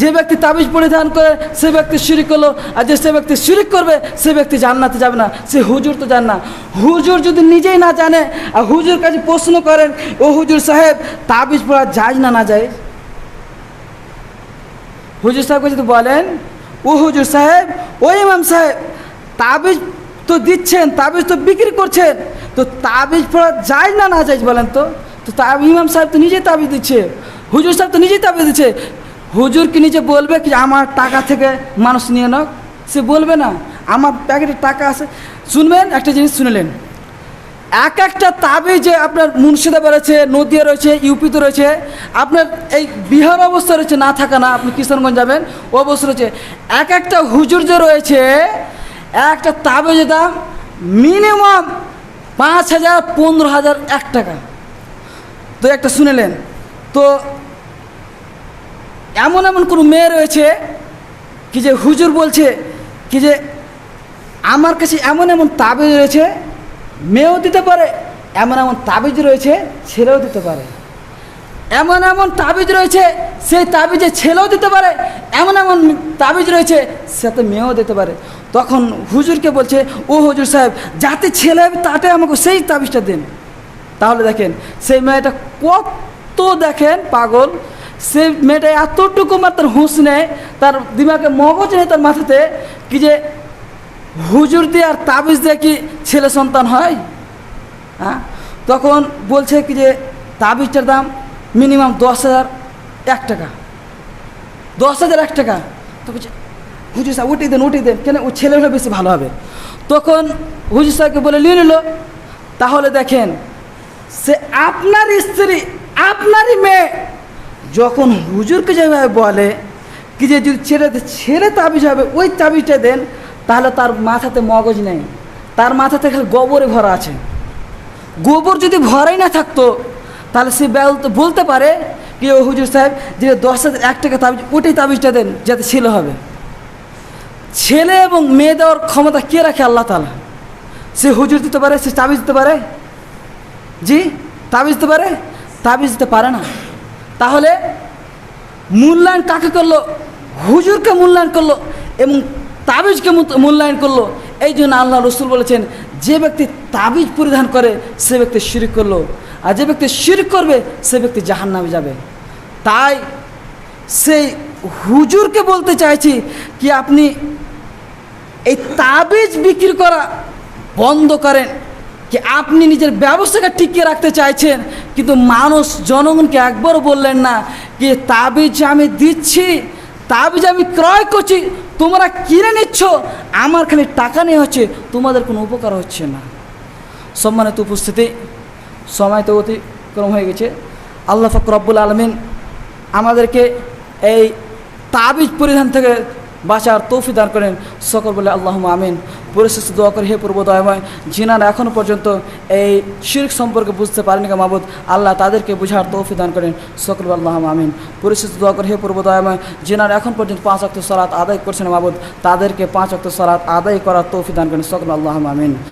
যে ব্যক্তি তাবিজ পরিধান করে, সে ব্যক্তি শিরিক করল। আর যে সে ব্যক্তি শিরিক করবে, সে ব্যক্তি জান্নাতে যাবে না, সে হুজুর তো জান না। হুজুর যদি নিজেই না জানে, আর হুজুর কাছে প্রশ্ন করেন, ও হুজুর সাহেব, তাবিজ পড়া যায় না না যায়? হুজুর সাহেবকে যদি বলেন, ও হুজুর সাহেব, ও ইমাম সাহেব, তাবিজ তো দিচ্ছেন, তাবিজ তো বিক্রি করছেন, তো তাবিজ পড়া যায় না না যায় বলেন তো? তো তা ইমাম সাহেব তো নিজেই তাবিজ দিচ্ছে। হুজুর সাহেব তো নিজেই তাবিজ দিচ্ছে। হুজুর কি নিজে বলবে কি আমার টাকা থেকে মানুষ নিয়ে নাও? সে বলবে না। আমার প্যাকেটে টাকা আছে। শুনবেন, একটা জিনিস শুনলেন। এক একটা তাবিজে আপনার মুর্শিদা রয়েছে, নদিয়া রয়েছে, ইউপিতে রয়েছে, আপনার এই বিহার অবস্থা রয়েছে, না থাকা না, আপনি কিশোরগঞ্জ যাবেন ও অবস্থা রয়েছে। এক একটা হুজুর যে রয়েছে একটা তাবে যে দাম মিনিমাম পাঁচ হাজার, পনেরো হাজার, এক টাকা। তো একটা শুনেলেন। তো এমন এমন কোনো মেয়ে রয়েছে কি যে হুজুর বলছে, কি যে আমার কাছে এমন এমন তাবিজ রয়েছে, মেয়েও দিতে পারে, এমন এমন তাবিজ রয়েছে, ছেলেও দিতে পারে। এমন এমন তাবিজ রয়েছে, সেই তাবিজে ছেলেও দিতে পারে, এমন এমন তাবিজ রয়েছে, সে তো মেয়েও দিতে পারে। তখন হুজুরকে বলছে, ও হুজুর সাহেব, যাতে ছেলে তাতে আমাকে সেই তাবিজটা দিন। তাহলে দেখেন, সেই মেয়েটা কত দেখেন পাগল সেই মেয়েটা এতটুকু মাত্র হুঁশ নেয়, তার দিমাগে মগজ নেই তার মাথাতে, কি যে হুজুর দিয়ে আর তাবিজ দিয়ে কি ছেলে সন্তান হয়? হ্যাঁ? তখন বলছে কি যে তাবিজটার দাম মিনিমাম দশ হাজার এক টাকা। দশ হাজার এক টাকা। তো বলছে, হুজুর সাহেব, উঠিয়ে দেন উঠিয়ে দেন, কেন ও ছেলে হলে বেশি ভালো হবে? তখন হুজুর সাহেবকে বলে, নিয়ে নিল। তাহলে দেখেন, সে আপনার স্ত্রী, আপনারই মেয়ে যখন হুজুরকে যেভাবে বলে কি যে যদি ছেড়ে ছেড়ে তাবিজ হবে, ওই তাবিজটা দেন, তাহলে তার মাথাতে মগজ নেই। তার মাথাতে খালি গোবরে ভরা আছে। গোবর যদি ভরাই না থাকতো, তাহলে সে বলতে বলতে পারে কি, ও হুজুর সাহেব, যে দশ হাজার এক টাকা তাবিজ, ওটাই তাবিজটা দেন, যাতে ছেলে হবে। ছেলে এবং মেয়ে দেওয়ার ক্ষমতা কে রাখে আল্লাহ তালা সে হুজুর দিতে পারে, সে তাবিজ দিতে পারে? জি, তাবিজ দিতে পারে? তাবিজ দিতে পারে না। তাহলে মূল্যায়ন কাকে করল? হুজুরকে মূল্যায়ন করল এবং তাবিজকে মূল্যায়ন করল। এই জন্য আল্লাহ রসুল বলেছেন, যে ব্যক্তি তাবিজ পরিধান করে, সে ব্যক্তি শিরিক করল। আর যে ব্যক্তি শিরিক করবে, সে ব্যক্তি জাহান্নামে যাবে। তাই সেই হুজুরকে বলতে চাইছি কি, আপনি এই তাবিজ বিক্রি করা বন্ধ করেন। কি আপনি নিজের ব্যবসাকে টিকিয়ে রাখতে চাইছেন, কিন্তু মানুষ জনগণকে একবারও বললেন না কি তাবিজ আমি দিচ্ছি, তাবিজ আমি ক্রয় করছি, তোমরা কিনে নিচ্ছ, আমার খালি টাকা নিয়ে হচ্ছে, তোমাদের কোনো উপকার হচ্ছে না। সম্মানিত উপস্থিতি, সময় তো অতিক্রম হয়ে গেছে। আল্লাহ ফকর রব্বুল আলমিন আমাদেরকে এই তাবিজ পরিধান থেকে বাঁচার তৌফি দান করেন। সকল বলে আল্লাহ আমিন। পরিস্থিতি দোয়া করে, হে পূর্ব দয়াময় জিনারা এখনও পর্যন্ত এই শির্ক সম্পর্কে বুঝতে পারেনি কে মাবুদ। আল্লাহ তাদেরকে বুঝার তৌফি দান করেন। সকল আল্লাহ আমিন। পরিস্থিতি দোয়া করে, হে পূর্ব দয়াময় জিনারা এখন পর্যন্ত পাঁচ অক্ত সরাত আদায় করছেন মাবুদ। তাদেরকে পাঁচ অক্ত সরাত আদায় করার তৌফি দান করেন। সকল আল্লাহ আমিন।